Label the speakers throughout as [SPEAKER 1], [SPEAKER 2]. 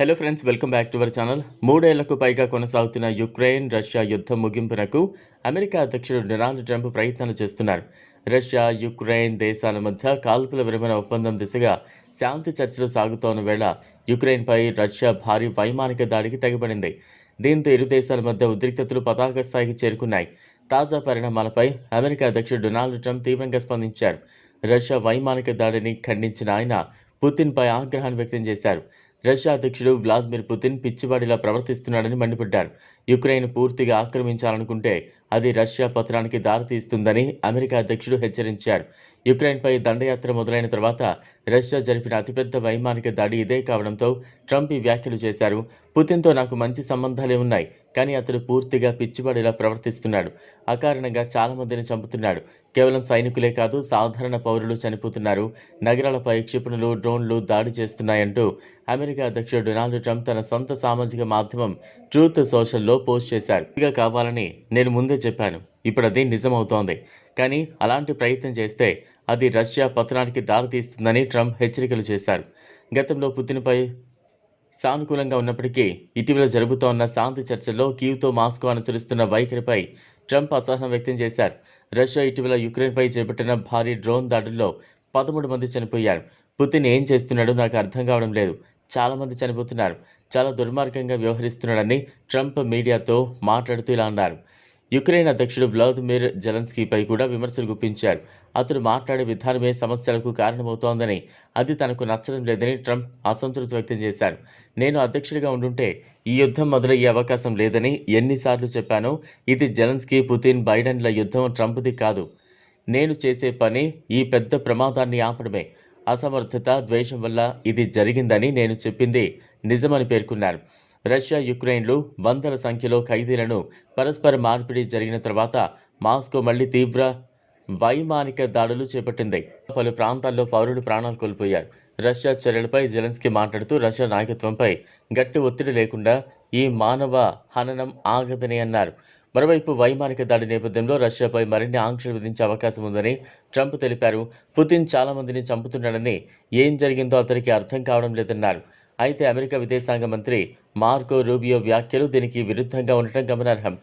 [SPEAKER 1] Hello friends welcome back to our channel మూడేళ్ళకు పైగా కొనసాగుతున్న Ukraine Russia యుద్ధం ముగింపునకు అమెరికా అధ్యక్షుడు డొనాల్డ్ ట్రంప్ ప్రయత్నాలు చేస్తున్నారు. రష్యా యుక్రెయిన్ దేశాల మధ్య కాల్పుల విరమణ ఒప్పందం దిశగా శాంతి చర్చలు సాగుతోన్న వేళ యుక్రెయిన్పై రష్యా భారీ వైమానిక దాడికి తెగబడింది. దీంతో ఇరు దేశాల మధ్య ఉద్రిక్తతలు పతాక స్థాయికి చేరుకున్నాయి. తాజా పరిణామాలపై అమెరికా అధ్యక్షుడు డొనాల్డ్ ట్రంప్ తీవ్రంగా స్పందించారు. రష్యా వైమానిక దాడిని ఖండించిన ఆయన పుతిన్పై ఆగ్రహాన్ని వ్యక్తం చేశారు. రష్యా అధ్యక్షుడు వ్లాదిమిర్ పుతిన్ పిచ్చివాడిలా ప్రవర్తిస్తున్నాడని మండిపడ్డారు. యుక్రెయిన్ పూర్తిగా ఆక్రమించాలనుకుంటే అది రష్యా పత్రానికి దారితీస్తుందని అమెరికా అధ్యక్షుడు హెచ్చరించారు. యుక్రెయిన్పై దండయాత్ర మొదలైన తర్వాత రష్యా జరిపిన అతిపెద్ద వైమానిక దాడి ఇదే కావడంతో ట్రంప్ ఈ వ్యాఖ్యలు చేశారు. పుతిన్తో నాకు మంచి సంబంధాలే ఉన్నాయి కానీ అతడు పూర్తిగా పిచ్చివాడిలా ప్రవర్తిస్తున్నాడు. అకారణంగా చాలా మందిని చంపుతున్నాడు. కేవలం సైనికులే కాదు సాధారణ పౌరులు చనిపోతున్నారు. నగరాలపై క్షిపణులు డ్రోన్లు దాడి చేస్తున్నాయంటూ అమెరికా అధ్యక్షుడు డొనాల్డ్ ట్రంప్ తన సొంత సామాజిక మాధ్యమం ట్రూత్ సోషల్లో పోస్ట్ చేశారు. ఇక కావాలని నేను ముందే చెప్పాను. ఇప్పుడు అది నిజమవుతోంది. కానీ అలాంటి ప్రయత్నం చేస్తే అది రష్యా పతనానికి దారితీస్తుందని ట్రంప్ హెచ్చరికలు చేశారు. గతంలో పుతిన్పై సానుకూలంగా ఉన్నప్పటికీ ఇటీవల జరుగుతోన్న శాంతి చర్చల్లో కీవ్తో మాస్కో అనుసరిస్తున్న వైఖరిపై ట్రంప్ అసహనం వ్యక్తం చేశారు. రష్యా ఇటీవల యుక్రెయిన్పై చేపట్టిన భారీ డ్రోన్ దాడుల్లో పదమూడు మంది చనిపోయారు. పుతిన్ ఏం చేస్తున్నాడో నాకు అర్థం కావడం లేదు. చాలామంది చనిపోతున్నారు. చాలా దుర్మార్గంగా వ్యవహరిస్తున్నాడని ట్రంప్ మీడియాతో మాట్లాడుతూ ఇలా అన్నారు. యుక్రెయిన్ అధ్యక్షుడు వ్లాదిమిర్ జెలెన్స్కీపై కూడా విమర్శలు గుప్పించారు. అతడు మాట్లాడే విధానమే సమస్యలకు కారణమవుతోందని అది తనకు నచ్చడం లేదని ట్రంప్ అసంతృప్తి వ్యక్తం చేశారు. నేను అధ్యక్షుడిగా ఉండుంటే ఈ యుద్ధం మొదలయ్యే అవకాశం లేదని ఎన్నిసార్లు చెప్పానో. ఇది జెలెన్స్కీ పుతిన్ బైడెన్ల యుద్ధం ట్రంప్ది కాదు. నేను చేసే పని ఈ పెద్ద ప్రమాదాన్ని ఆపడమే. అసమర్థత ద్వేషం వల్ల ఇది జరిగిందని నేను చెప్పింది నిజమని పేర్కొన్నారు. రష్యా యుక్రెయిన్లు వందల సంఖ్యలో ఖైదీలను పరస్పర మార్పిడి జరిగిన తర్వాత మాస్కో మళ్ళీ తీవ్ర వైమానిక దాడులు చేపట్టింది. పలు ప్రాంతాల్లో పౌరులు ప్రాణాలు కోల్పోయారు. రష్యా చర్యలపై జెలెన్స్కీ మాట్లాడుతూ రష్యా నాయకత్వంపై గట్టి ఒత్తిడి లేకుండా ఈ మానవ హననం ఆగదని అన్నారు. మరోవైపు వైమానిక దాడి నేపథ్యంలో రష్యాపై మరిన్ని ఆంక్షలు విధించే అవకాశం ఉందని ట్రంప్ తెలిపారు. పుతిన్ చాలా మందిని చంపుతున్నాడని ఏం జరిగిందో అతనికి అర్థం కావడం లేదన్నారు. అయితే అమెరికా విదేశాంగ మంత్రి మార్కో రూబియో వ్యాఖ్యలు దీనికి విరుద్ధంగా ఉండటం గమనార్హం.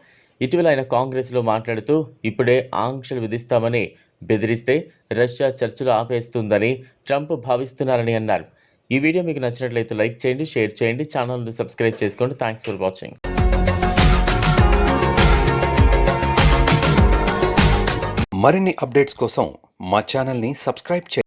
[SPEAKER 1] ఇటీవల ఆయన కాంగ్రెస్లో మాట్లాడుతూ ఇప్పుడే ఆంక్షలు విధిస్తామని బెదిరిస్తే రష్యా చర్చలు ఆపేస్తుందని ట్రంప్ భావిస్తున్నారని అన్నారు. ఈ వీడియో మీకు నచ్చినట్లయితే లైక్ చేయండి షేర్ చేయండి ఛానల్ను సబ్స్క్రైబ్ చేసుకోండి. Thanks for watching.
[SPEAKER 2] మరిన్ని అప్డేట్స్ కోసం మా ఛానల్ని సబ్స్క్రైబ్ చేయండి.